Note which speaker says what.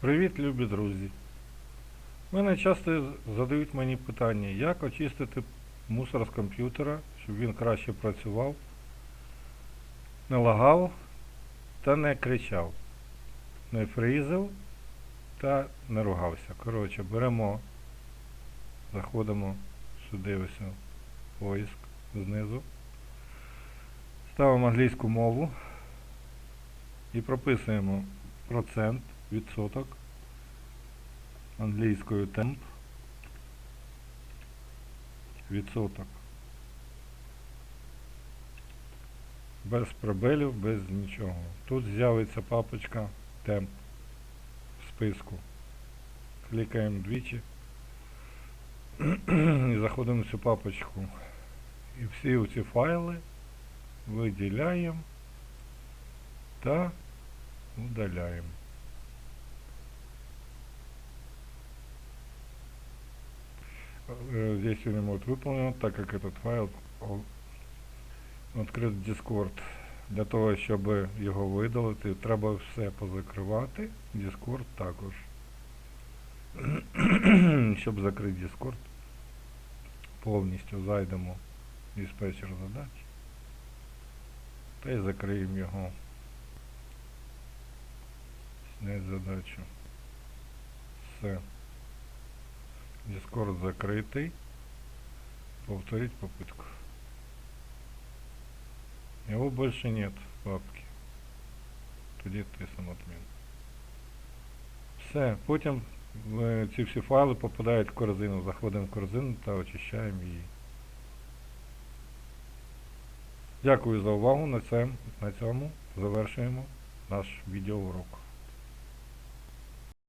Speaker 1: Привіт, любі друзі. Мене часто задають мені питання, як очистити мусор з комп'ютера, щоб він краще працював, не лагав та не кричав, не фрізив та не ругався. Коротше, беремо, заходимо сюди ось у знизу, ставимо англійську мову і прописуємо процент, відсоток англійською темп, відсоток. Без пробелів, без нічого. Тут з'явиться папочка темп в списку. Клікаємо двічі і заходимо в цю папочку. І всі ці файли виділяємо та удаляем. Э, Здесь ремонт выполнен, так как этот файл о- відкрит в Discord. Для того, щоб його видалити, треба все позакривати. Discord також. щоб закрити Discord, повністю зайдемо в диспетчер задач та й закриємо його. Снять задачу. Все. Discord закрытый. Повторить попытку. Его больше нет в папке. Тоді ти самотмін. Все. Потім е, ці всі файли попадають в корзину. Заходимо в корзину та очищаємо її. Дякую за увагу. На цьому, на цьому завершуємо наш відеоурок.